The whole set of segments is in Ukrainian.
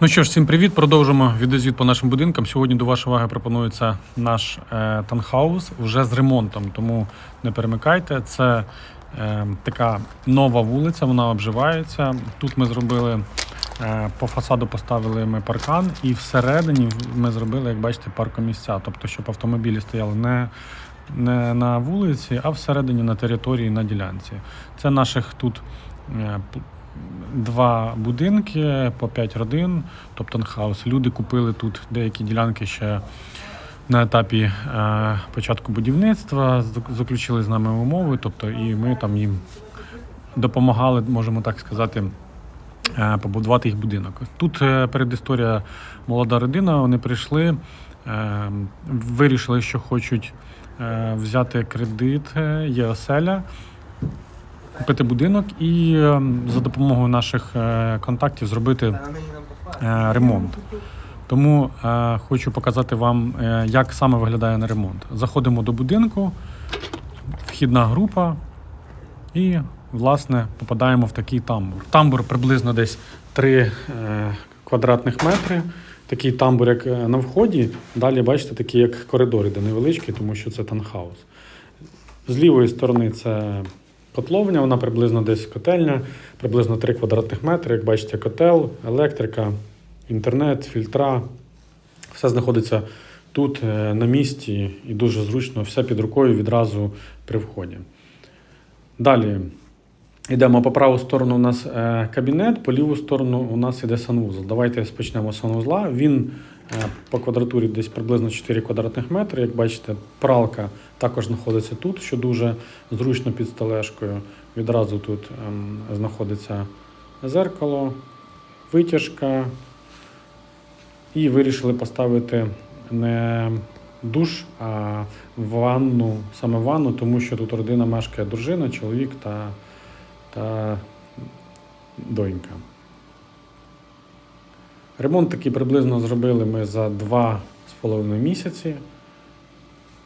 Ну що ж, всім привіт. Продовжимо відеозвіт по нашим будинкам. Сьогодні до вашої уваги пропонується наш е, танхаус вже з ремонтом, тому не перемикайте. Це е, така нова вулиця, вона обживається. Тут ми зробили е, по фасаду поставили ми паркан, і всередині ми зробили, як бачите, паркомісця, тобто, щоб автомобілі стояли не не на вулиці, а всередині на території на ділянці. Це наших тут е, два будинки по 5 родин, тобто хаус. Люди купили тут деякі ділянки ще на етапі е, початку будівництва, заключили з нами умови, тобто і ми там їм допомагали, можемо так сказати. е, Побудувати їх будинок. Тут е, передісторія молода родина. Вони прийшли, вирішили, що хочуть взяти кредит, є оселя, купити будинок і е, за допомогою наших е, контактів зробити е, ремонт. Тому е, хочу показати вам, як саме виглядає на ремонт. Заходимо до будинку, вхідна група, і, власне, попадаємо в такий тамбур. Тамбур приблизно десь 3 е, квадратних метри. Такий тамбур, як на вході. Далі, бачите, такі як коридори, де невеличкі, тому що це танхаус. З лівої сторони це котловня, вона приблизно десь котельня, приблизно 3 квадратних метри. Як бачите, котел, електрика, інтернет, фільтра. Все знаходиться тут е, на місці і дуже зручно, все під рукою відразу при вході. Далі йдемо по праву сторону. У нас е, кабінет, по ліву сторону у нас іде санвузол. Давайте почнемо з санвузла. Він по квадратурі десь приблизно 4 квадратних метри. Як бачите, пралка також знаходиться тут, що дуже зручно під стележкою. Відразу тут ем, знаходиться зеркало, витяжка. І вирішили поставити не душ, а ванну, саме ванну, тому що тут родина мешкає дружина, чоловік та, та донька. Ремонт такий приблизно зробили ми за два з половиною місяці.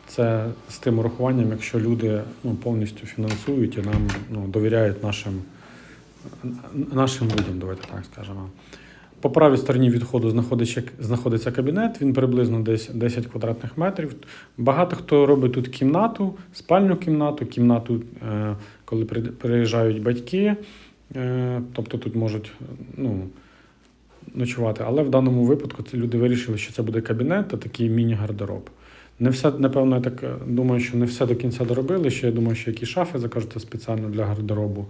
Це з тим урахуванням, якщо люди ну, повністю фінансують і нам ну, довіряють нашим, нашим людям, давайте так скажемо. По правій стороні відходу знаходиться, знаходиться кабінет, він приблизно десь 10 квадратних метрів. Багато хто робить тут кімнату, спальню кімнату, кімнату, е, коли приїжджають батьки, е, тобто тут можуть ну, ночувати. Але в даному випадку люди вирішили, що це буде кабінет та такий міні-гардероб. Не все, напевно, я так е, думаю, що не все до кінця доробили. Ще я думаю, що якісь шафи закажете спеціально для гардеробу.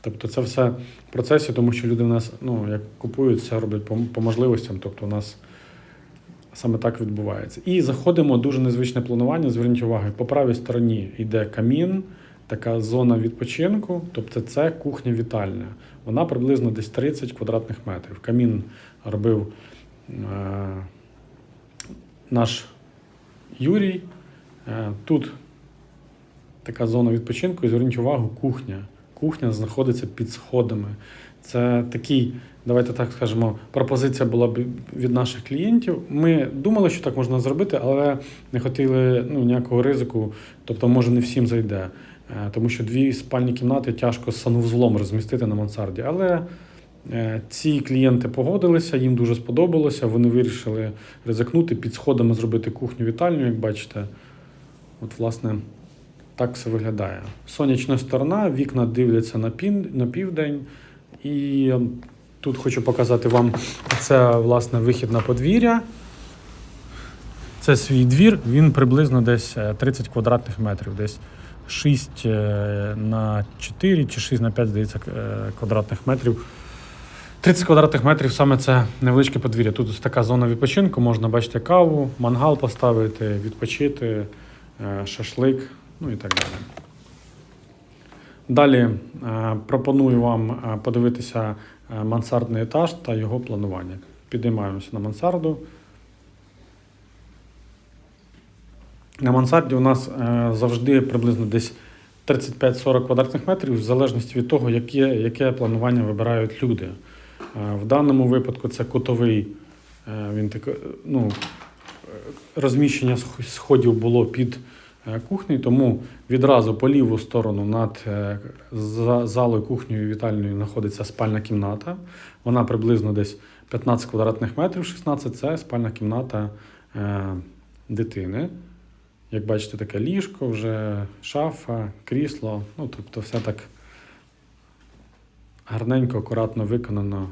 Тобто це все в процесі, тому що люди в нас, ну, як купують, все роблять по, по можливостям. Тобто у нас саме так відбувається. І заходимо дуже незвичне планування. Зверніть увагу, по правій стороні йде камін, така зона відпочинку, тобто це кухня-вітальня. Вона приблизно десь 30 квадратних метрів. Камін робив е, наш Юрій. Е, тут така зона відпочинку, і зверніть увагу, кухня. Кухня знаходиться під сходами. Це такий, давайте так скажемо, пропозиція була б від наших клієнтів. Ми думали, що так можна зробити, але не хотіли ну, ніякого ризику, тобто, може, не всім зайде. Е, Тому що дві спальні кімнати тяжко з санвузлом розмістити на мансарді. Але е, ці клієнти погодилися, їм дуже сподобалося. Вони вирішили ризикнути під сходами зробити кухню-вітальню, як бачите. От, власне, так все виглядає. Сонячна сторона, вікна дивляться на, пін, на південь. І е, тут хочу показати вам це власне вихід на подвір'я. Це свій двір, він приблизно десь е, 30 квадратних метрів, десь 6 е, на 4 чи 6 на 5, здається, е, квадратних метрів. 30 квадратних метрів саме це невеличке подвір'я. Тут ось така зона відпочинку, можна бачити каву, мангал поставити, відпочити, е, шашлик, ну і так далі. Далі пропоную вам подивитися мансардний етаж та його планування. Підіймаємося на мансарду. На мансарді у нас е, завжди приблизно десь 35-40 квадратних метрів, в залежності від того, яке, яке планування вибирають люди. Е, В даному випадку це кутовий, е, він так, ну, розміщення сходів було під кухнею, тому відразу по ліву сторону над залою, кухнею і вітальною знаходиться спальна кімната. Вона приблизно десь 15 квадратних метрів, 16 це спальна кімната дитини. Як бачите, таке ліжко, вже шафа, крісло. Ну, тобто все так гарненько, акуратно виконано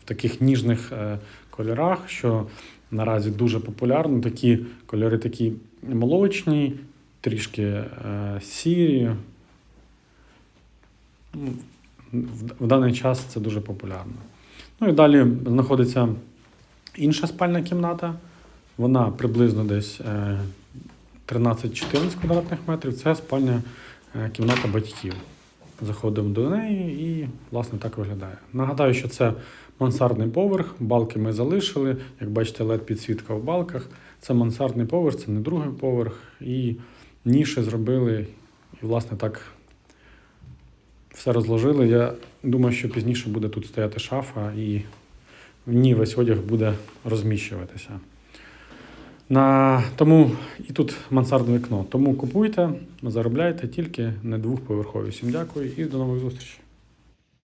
в таких ніжних е, кольорах, що наразі дуже популярно. Такі кольори такі молочні, трішки е, сірі. Ну, в, в даний час це дуже популярно. Ну і далі знаходиться інша спальна кімната. Вона приблизно десь е, 13-14 квадратних метрів. Це спальня е, кімната батьків. Заходимо до неї і, власне, так виглядає. Нагадаю, що це мансардний поверх, балки ми залишили. Як бачите, led підсвітка в балках. Це мансардний поверх, це не другий поверх. І ніші зробили, і, власне, так все розложили. Я думаю, що пізніше буде тут стояти шафа, і в ній весь одяг буде розміщуватися. На... Тому і тут мансардне вікно. Тому купуйте, заробляйте тільки не двохповерхові. Всім дякую і до нових зустрічей.